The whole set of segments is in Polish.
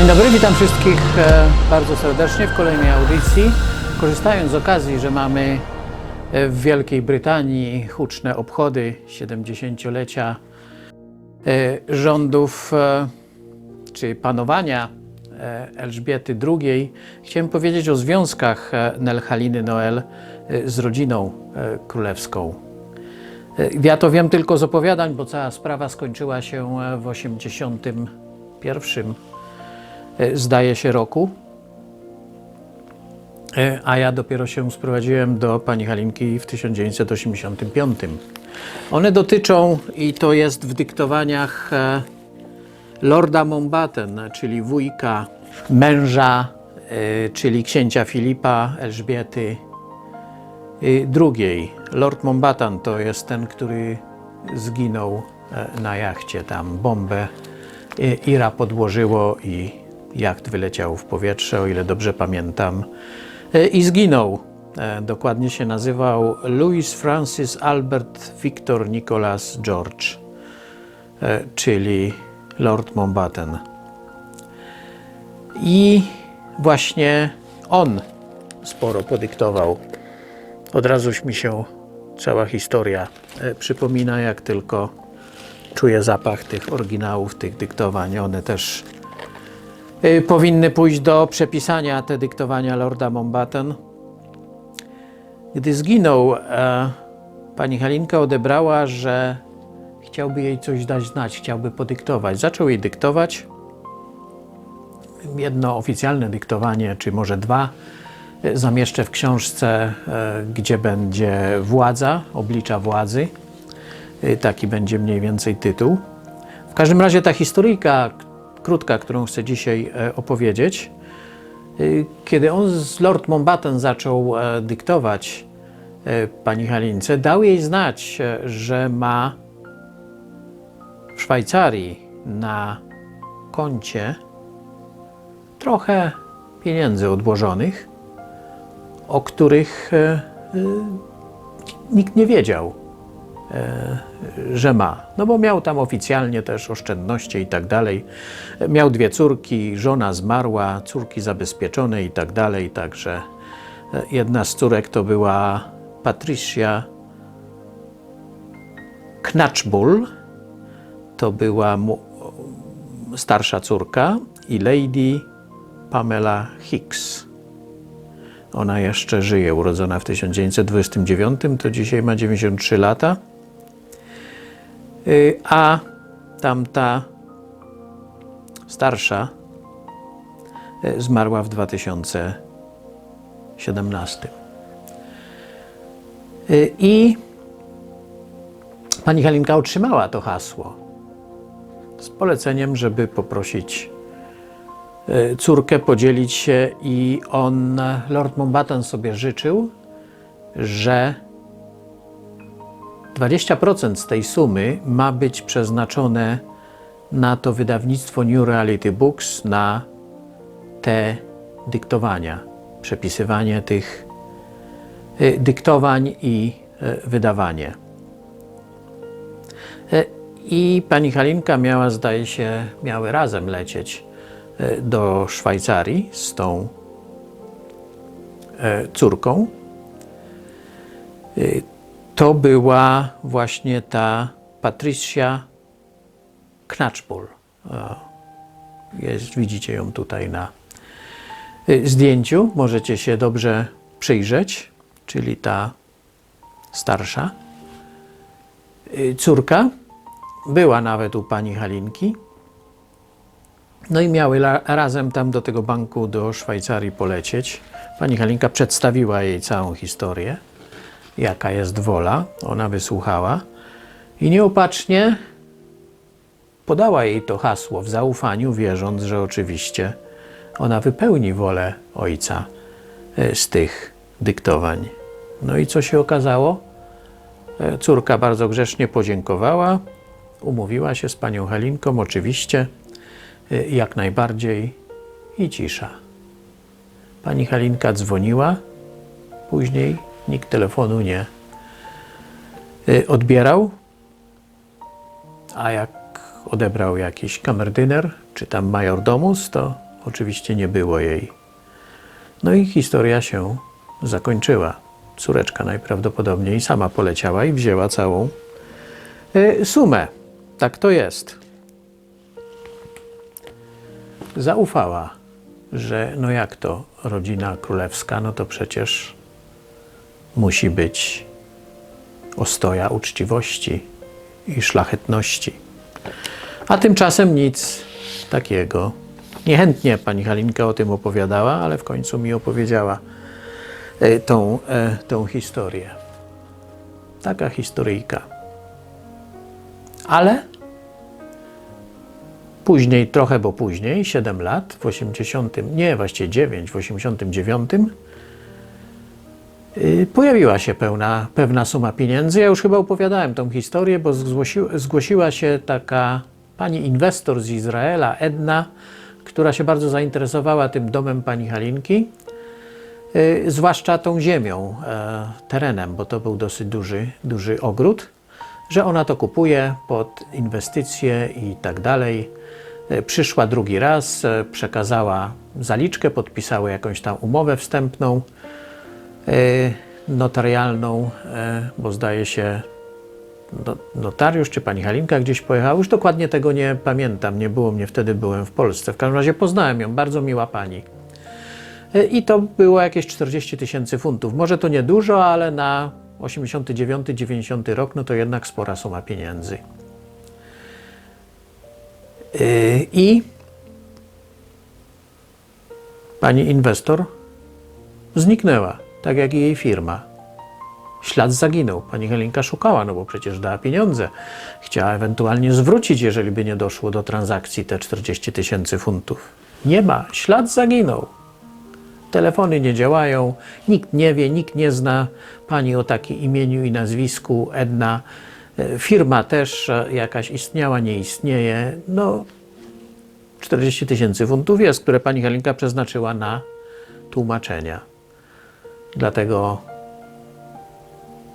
Dzień dobry, witam wszystkich e, bardzo serdecznie w kolejnej audycji. Korzystając z okazji, że mamy e, w Wielkiej Brytanii huczne obchody 70-lecia e, rządów czy panowania Elżbiety II, chciałem powiedzieć o związkach Nelhaliny Noel z rodziną królewską. Ja to wiem tylko z opowiadań, bo cała sprawa skończyła się w 81 e, zdaje się roku. E, A ja dopiero się sprowadziłem do pani Halinki w 1985. One dotyczą, i to jest w dyktowaniach e, Lorda Mountbatten, czyli wujka męża, e, czyli księcia Filipa Elżbiety II. Lord Mountbatten to jest ten, który zginął e, na jachcie. Tam bombę Ira podłożyło i jacht wyleciał w powietrze, o ile dobrze pamiętam, e, i zginął. E, Dokładnie się nazywał Louis Francis Albert Victor Nicholas George, e, czyli Lord Mountbatten. I właśnie on sporo podyktował od razuś mi się cała historia przypomina, jak tylko czuję zapach tych oryginałów, tych dyktowań. One też powinny pójść do przepisania, te dyktowania Lorda Mountbatten. Gdy zginął, e, pani Halinka odebrała, że chciałby jej coś dać znać, chciałby podyktować. Zaczął jej dyktować. Jedno oficjalne dyktowanie, czy może dwa, zamieszczę w książce, e, gdzie będzie władza, oblicza władzy. E, Taki będzie mniej więcej tytuł. W każdym razie ta historyjka krótka, którą chcę dzisiaj e, opowiedzieć, e, kiedy on z Lord Mountbatten zaczął e, dyktować pani Halince, dał jej znać, że ma w Szwajcarii na koncie trochę pieniędzy odłożonych, o których nikt nie wiedział, że ma. No bo miał tam oficjalnie też oszczędności i tak dalej. Miał dwie córki, żona zmarła, córki zabezpieczone i tak dalej. Także e, jedna z córek to była Patricia Knatchbull, to była starsza córka i Lady Pamela Hicks. Ona jeszcze żyje, urodzona w 1929, to dzisiaj ma 93 lata. Y, A tamta starsza y, zmarła w 2017. Y, I pani Halinka otrzymała to hasło z poleceniem, żeby poprosić córkę podzielić się i on, Lord Mountbatten sobie życzył, że 20% z tej sumy ma być przeznaczone na to wydawnictwo New Reality Books, na te dyktowania, przepisywanie tych e, dyktowań i e, wydawanie. E, I pani Halinka miała, zdaje się, miały razem lecieć do Szwajcarii z tą córką. To była właśnie ta Patricia Knatchbull. O, Jest, widzicie ją tutaj na e, zdjęciu. Możecie się dobrze przyjrzeć, czyli ta starsza y, córka była nawet u pani Halinki. No i miały razem tam do tego banku do Szwajcarii polecieć. Pani Halinka przedstawiła jej całą historię, jaka jest wola. Ona wysłuchała i nieopatrznie podała jej to hasło w zaufaniu, wierząc, że oczywiście ona wypełni wolę ojca e, z tych dyktowań. No i co się okazało? E, Córka bardzo grzecznie podziękowała, umówiła się z panią Halinką, oczywiście, y, jak najbardziej i cisza. Pani Halinka dzwoniła, później nikt telefonu nie y, odbierał, a jak odebrał jakiś kamerdyner czy tam majordomus, to oczywiście nie było jej. No i historia się zakończyła. Córeczka najprawdopodobniej sama poleciała i wzięła całą y, sumę. Tak to jest. Zaufała, że no jak to rodzina królewska, no to przecież musi być ostoja uczciwości i szlachetności. A tymczasem nic takiego. Niechętnie pani Halinka o tym opowiadała, ale w końcu mi opowiedziała e, tą, e, tą historię. Taka historyjka. Ale później, trochę bo później, 7 lat, w 80, nie właściwie 9, w 89, y, pojawiła się pełna, pewna suma pieniędzy. Ja już chyba opowiadałem tą historię, bo zgłosi, zgłosiła się taka pani inwestor z Izraela, Edna, która się bardzo zainteresowała tym domem pani Halinki, y, zwłaszcza tą ziemią, e, terenem, bo to był dosyć duży, duży ogród, że ona to kupuje pod inwestycje i tak dalej. E, Przyszła drugi raz, e, przekazała zaliczkę, podpisała jakąś tam umowę wstępną, notarialną, e, bo zdaje się no- notariusz czy pani Halinka gdzieś pojechała. Już dokładnie tego nie pamiętam, nie było mnie wtedy, byłem w Polsce. W każdym razie poznałem ją, bardzo miła pani. E, I to było jakieś 40 tysięcy funtów. Może to nie dużo, ale na 89-90 rok, no to jednak spora suma pieniędzy. I pani inwestor zniknęła, tak jak i jej firma. Ślad zaginął. Pani Helinka szukała, no bo przecież dała pieniądze. Chciała ewentualnie zwrócić, jeżeli by nie doszło do transakcji te 40 tysięcy funtów. Nie ma. Ślad zaginął. Telefony nie działają, nikt nie wie, nikt nie zna pani o takim imieniu i nazwisku Edna. E, Firma też e, jakaś istniała, nie istnieje. No, 40 tysięcy funtów jest, które pani Helinka przeznaczyła na tłumaczenia. Dlatego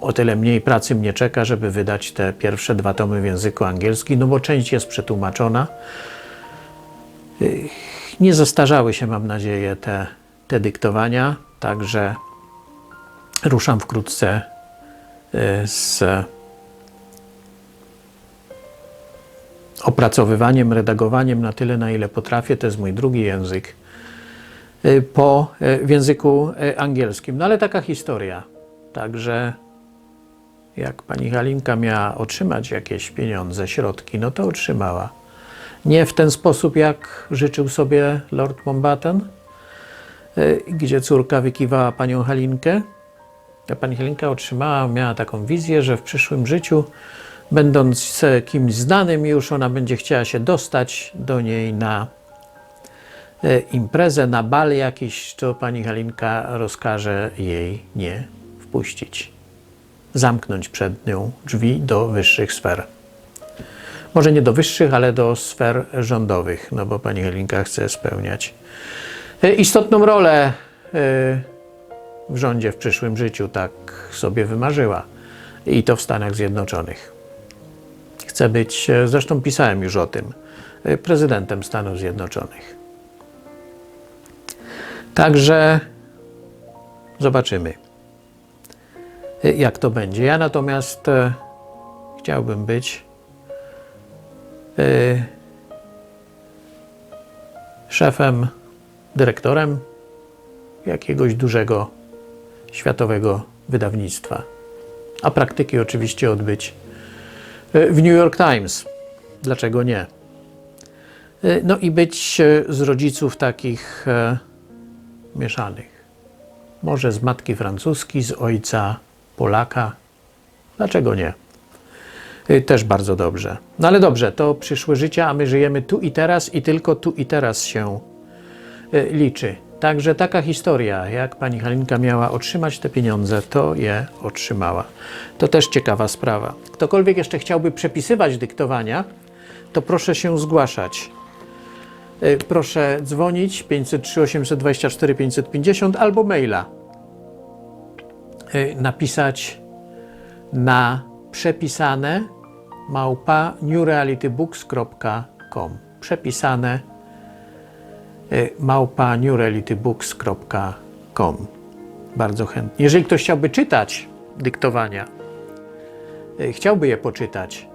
o tyle mniej pracy mnie czeka, żeby wydać te pierwsze dwa tomy w języku angielskim, no bo część jest przetłumaczona. Nie zestarzały się, mam nadzieję, te, te dyktowania, także ruszam wkrótce y, z opracowywaniem, redagowaniem na tyle, na ile potrafię. To jest mój drugi język. Y, Po, y, w języku y, angielskim. No ale taka historia. Także jak pani Halinka miała otrzymać jakieś pieniądze, środki, no to otrzymała. Nie w ten sposób, jak życzył sobie Lord Mountbatten, gdzie córka wykiwała panią Halinkę. A pani Halinka otrzymała, miała taką wizję, że w przyszłym życiu, będąc kimś znanym już, ona będzie chciała się dostać do niej na imprezę, na bal jakiś, to pani Halinka rozkaże jej nie wpuścić zamknąć przed nią drzwi do wyższych sfer. Może nie do wyższych, ale do sfer rządowych, no bo pani Helinka chce spełniać e, istotną rolę e, w rządzie w przyszłym życiu, tak sobie wymarzyła. I to w Stanach Zjednoczonych. Chce być, e, zresztą pisałem już o tym, e, prezydentem Stanów Zjednoczonych. Także zobaczymy jak to będzie. Ja natomiast e, chciałbym być e, szefem, dyrektorem jakiegoś dużego światowego wydawnictwa. A praktyki oczywiście odbyć w New York Times. Dlaczego nie? No i być z rodziców takich mieszanych. Może z matki francuski, z ojca Polaka. Dlaczego nie? Y, Też bardzo dobrze. No ale dobrze, to przyszłe życie, a my żyjemy tu i teraz i tylko tu i teraz się y, liczy. Także taka historia, jak pani Halinka miała otrzymać te pieniądze, to je otrzymała. To też ciekawa sprawa. Ktokolwiek jeszcze chciałby przepisywać dyktowania, to proszę się zgłaszać. Y, Proszę dzwonić 503 824 550 albo maila y, napisać na przepisane małpa newrealitybooks.com. Przepisane y, małpa newrealitybooks.com. Bardzo chętnie. Jeżeli ktoś chciałby czytać dyktowania, chciałby je poczytać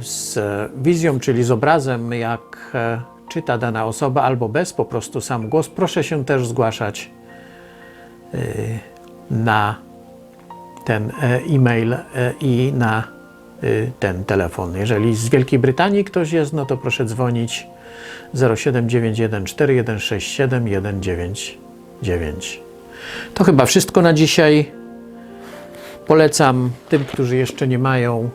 z wizją, czyli z obrazem, jak e, czyta dana osoba, albo bez, po prostu sam głos, proszę się też zgłaszać y, na ten e, e-mail e, i na y, ten telefon. Jeżeli z Wielkiej Brytanii ktoś jest, no to proszę dzwonić 07914167199. To chyba wszystko na dzisiaj. Polecam tym, którzy jeszcze nie mają y,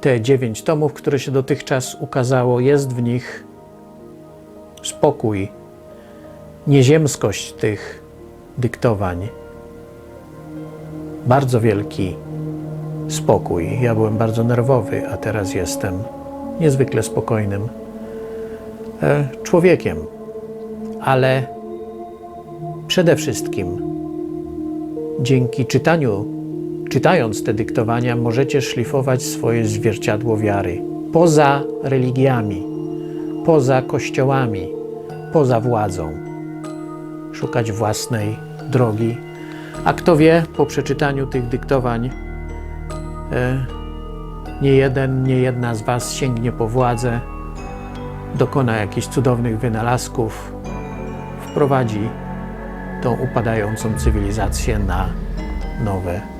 te dziewięć tomów, które się dotychczas ukazało. Jest w nich spokój, nieziemskość tych dyktowań bardzo wielki spokój. Ja byłem bardzo nerwowy, a teraz jestem niezwykle spokojnym e, człowiekiem. Ale przede wszystkim dzięki czytaniu, czytając te dyktowania, możecie szlifować swoje zwierciadło wiary poza religiami, poza kościołami, poza władzą. Szukać własnej drogi, a kto wie, po przeczytaniu tych dyktowań, e, nie jeden, nie jedna z Was sięgnie po władzę, dokona jakichś cudownych wynalazków, wprowadzi tą upadającą cywilizację na nowe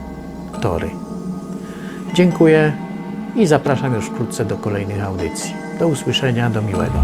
tory. Dziękuję i zapraszam już wkrótce do kolejnych audycji. Do usłyszenia, do miłego.